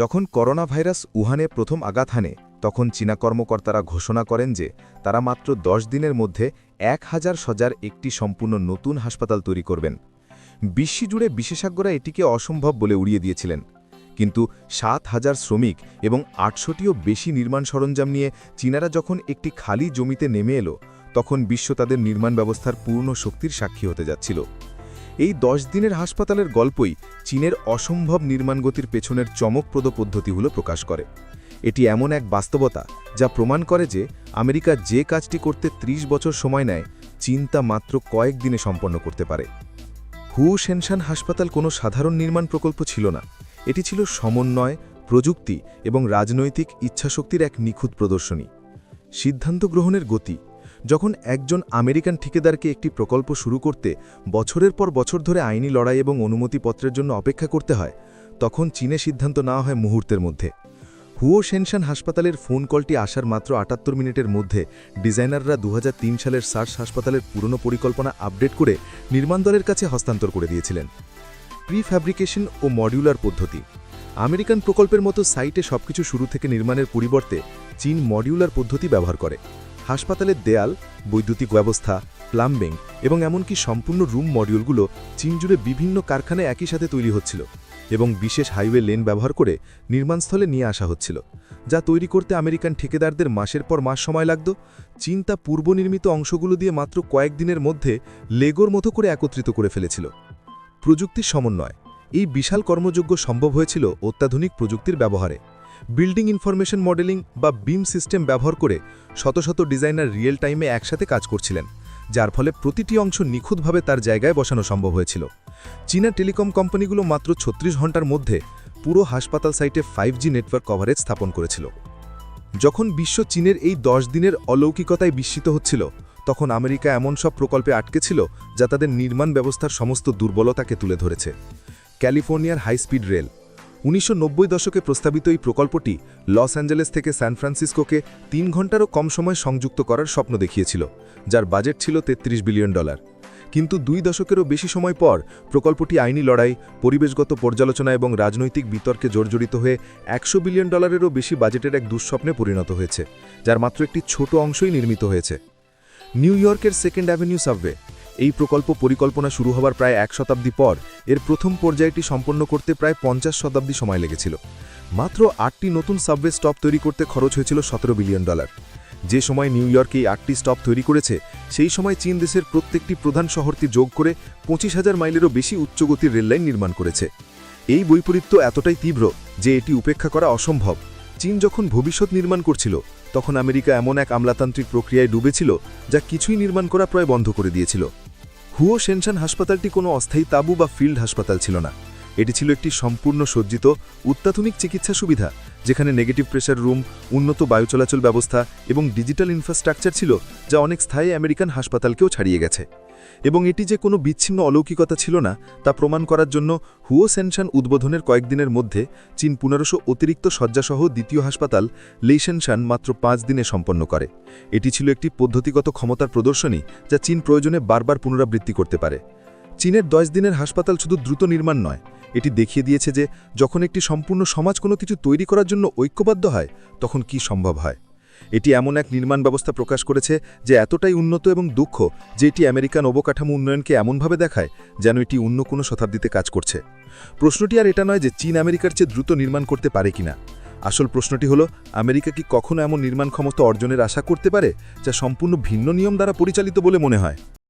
যখন corona virus উহানে প্রথম আঘাত হানে, তখন চীনা কর্মকর্তারা ঘোষণা করেন যে তারা মাত্র দশ দিনের মধ্যে এক হাজার সজার একটি সম্পূর্ণ নতুন হাসপাতাল তৈরি করবেন। বিশ্বজুড়ে বিশেষজ্ঞরা এটিকে অসম্ভব বলে উড়িয়ে দিয়েছিলেন। কিন্তু সাত হাজার শ্রমিক এবং আটশোটিও বেশি নির্মাণ সরঞ্জাম নিয়ে চীনারা যখন একটি খালি জমিতে নেমে এলো, তখন বিশ্ব তাদের নির্মাণ ব্যবস্থার পূর্ণ শক্তির সাক্ষী হতে যাচ্ছিল। এই দশ দিনের হাসপাতালের গল্পই চীনের অসম্ভব নির্মাণ গতির পেছনের চমকপ্রদ পদ্ধতিগুলো প্রকাশ করে। এটি এমন এক বাস্তবতা যা প্রমাণ করে যে আমেরিকা যে কাজটি করতে ৩০ বছর সময় নেয়, চীন তা মাত্র কয়েক দিনে সম্পন্ন করতে পারে। হু সেনশান হাসপাতাল কোনো সাধারণ নির্মাণ প্রকল্প ছিল না। এটি ছিল সমন্বয়, প্রযুক্তি এবং রাজনৈতিক ইচ্ছাশক্তির এক নিখুঁত প্রদর্শনী। সিদ্ধান্ত গ্রহণের গতি যখন একজন আমেরিকান ঠিকাদারকে একটি প্রকল্প শুরু করতে বছরের পর বছর ধরে আইনি লড়াই এবং অনুমতিপত্রের জন্য অপেক্ষা করতে হয়, তখন চীনে সিদ্ধান্ত নেওয়া হয় মুহূর্তের মধ্যে। হুও সেনশান হাসপাতালের ফোন কলটি আসার মাত্র আটাত্তর মিনিটের মধ্যে ডিজাইনাররা দু হাজার তিন সালের সার্স হাসপাতালের পুরনো পরিকল্পনা আপডেট করে নির্মাণ দলের কাছে হস্তান্তর করে দিয়েছিলেন। প্রি ফ্যাব্রিকেশন ও মডিউলার পদ্ধতি। আমেরিকান প্রকল্পের মতো সাইটে সবকিছু শুরু থেকে নির্মাণের পরিবর্তে চীন মডিউলার পদ্ধতি ব্যবহার করে। হাসপাতালের দেয়াল, বৈদ্যুতিক ব্যবস্থা, প্লাম্বিং এবং এমনকি সম্পূর্ণ রুম মডিউলগুলো চীন জুড়ে বিভিন্ন কারখানায় একই সাথে তৈরি হচ্ছিল এবং বিশেষ হাইওয়ে লেন ব্যবহার করে নির্মাণস্থলে নিয়ে আসা হচ্ছিল, যা তৈরি করতে আমেরিকান ঠিকাদারদের মাসের পর মাস সময় লাগত। চীন তা পূর্বনির্মিত অংশগুলো দিয়ে মাত্র কয়েকদিনের মধ্যে লেগোর মতো করে একত্রিত করে ফেলেছিল। প্রযুক্তির সমন্বয়, এই বিশাল কর্মযোগ্য সম্ভব হয়েছিল অত্যাধুনিক প্রযুক্তির ব্যবহারে। বিল্ডিং ইনফরমেশন মডেলিং বা বিম সিস্টেম ব্যবহার করে শত শত ডিজাইনার রিয়েল টাইমে একসাথে কাজ করছিলেন, যার ফলে প্রতিটি অংশ নিখুঁতভাবে তার জায়গায় বসানো সম্ভব হয়েছিল। চীনা টেলিকম কোম্পানিগুলো মাত্র ছত্রিশ ঘণ্টার মধ্যে পুরো হাসপাতাল সাইটে ফাইভ জি নেটওয়ার্ক কভারেজ স্থাপন করেছিল। যখন বিশ্ব চীনের এই দশ দিনের অলৌকিকতায় বিস্মিত হচ্ছিল, তখন আমেরিকা এমন সব প্রকল্পে আটকে ছিল যা তাদের নির্মাণ ব্যবস্থার সমস্ত দুর্বলতাকে তুলে ধরেছে। ক্যালিফোর্নিয়ার হাইস্পিড রেল উনিশশো নব্বই দশকে প্রস্তাবিত এই প্রকল্পটি লস অ্যাঞ্জেলেস থেকে সান ফ্রান্সিসকোকে তিন ঘন্টারও কম সময় সংযুক্ত করার স্বপ্ন দেখিয়েছিল, যার বাজেট ছিল ৩৩ বিলিয়ন ডলার। কিন্তু দুই দশকেরও বেশি সময় পর প্রকল্পটি আইনি লড়াই, পরিবেশগত পর্যালোচনা এবং রাজনৈতিক বিতর্কে জর্জরিত হয়ে একশো বিলিয়ন ডলারেরও বেশি বাজেটের এক দুঃস্বপ্নে পরিণত হয়েছে, যার মাত্র একটি ছোট অংশই নির্মিত হয়েছে। নিউ ইয়র্কের সেকেন্ড অ্যাভিনিউ সাবওয়ে এই প্রকল্প পরিকল্পনা শুরু হবার প্রায় এক শতাব্দী পর এর প্রথম পর্যায়টি সম্পন্ন করতে প্রায় পঞ্চাশ শতাব্দী সময় লেগেছিল। মাত্র আটটি নতুন সাবওয়ে স্টপ তৈরি করতে খরচ হয়েছিল সতেরো বিলিয়ন ডলার। যে সময় নিউ ইয়র্কে এই আটটি স্টপ তৈরি করেছে, সেই সময় চীন দেশের প্রত্যেকটি প্রধান শহরটি যোগ করে পঁচিশ হাজার মাইলেরও বেশি উচ্চগতির রেললাইন নির্মাণ করেছে। এই বৈপরীত্য এতটাই তীব্র যে এটি উপেক্ষা করা অসম্ভব। চীন যখন ভবিষ্যৎ নির্মাণ করছিল, তখন আমেরিকা এমন এক আমলাতান্ত্রিক প্রক্রিয়ায় ডুবেছিল যা কিছুই নির্মাণ করা প্রায় বন্ধ করে দিয়েছিল। হুও সেনশান হাসপাতালটি কোনো অস্থায়ী তাবু বা ফিল্ড হাসপাতাল ছিল না। এটি ছিল একটি সম্পূর্ণ সজ্জিত, অত্যাধুনিক চিকিৎসা সুবিধা, যেখানে নেগেটিভ প্রেশার রুম, উন্নত বায়ু চলাচল ব্যবস্থা এবং ডিজিটাল ইনফ্রাস্ট্রাকচার ছিল, যা অনেক স্থায়ী আমেরিকান হাসপাতালকেও ছাড়িয়ে গেছে। এবং এটি যে কোনো বিচ্ছিন্ন অলৌকিকতা ছিল না, তা প্রমাণ করার জন্য হুও সেনশান উদ্বোধনের কয়েকদিনের মধ্যে চীন পনেরোশো অতিরিক্ত শয্যাসহ দ্বিতীয় হাসপাতাল লেইশেনশান মাত্র পাঁচ দিনে সম্পন্ন করে। এটি ছিল একটি পদ্ধতিগত ক্ষমতার প্রদর্শনী, যা চীন প্রয়োজনে বারবার পুনরাবৃত্তি করতে পারে। চীনের দশ দিনের হাসপাতাল শুধু দ্রুত নির্মাণ নয়, এটি দেখিয়ে দিয়েছে যে যখন একটি সম্পূর্ণ সমাজ কোনো কিছু তৈরি করার জন্য ঐক্যবদ্ধ হয়, তখন কি সম্ভব হয়? এটি এমন এক নির্মাণ ব্যবস্থা প্রকাশ করেছে যে এতটাই উন্নত এবং দুঃখ যে এটি আমেরিকান অবকাঠামো উন্নয়নকে এমনভাবে দেখায় যেন এটি অন্য কোনো শতাব্দীতে কাজ করছে। প্রশ্নটি আর এটা নয় যে চীন আমেরিকার চেয়ে দ্রুত নির্মাণ করতে পারে কিনা। আসল প্রশ্নটি হলো, আমেরিকা কি কখনো এমন নির্মাণ ক্ষমতা অর্জনের আশা করতে পারে যা সম্পূর্ণ ভিন্ন নিয়ম দ্বারা পরিচালিত বলে মনে হয়?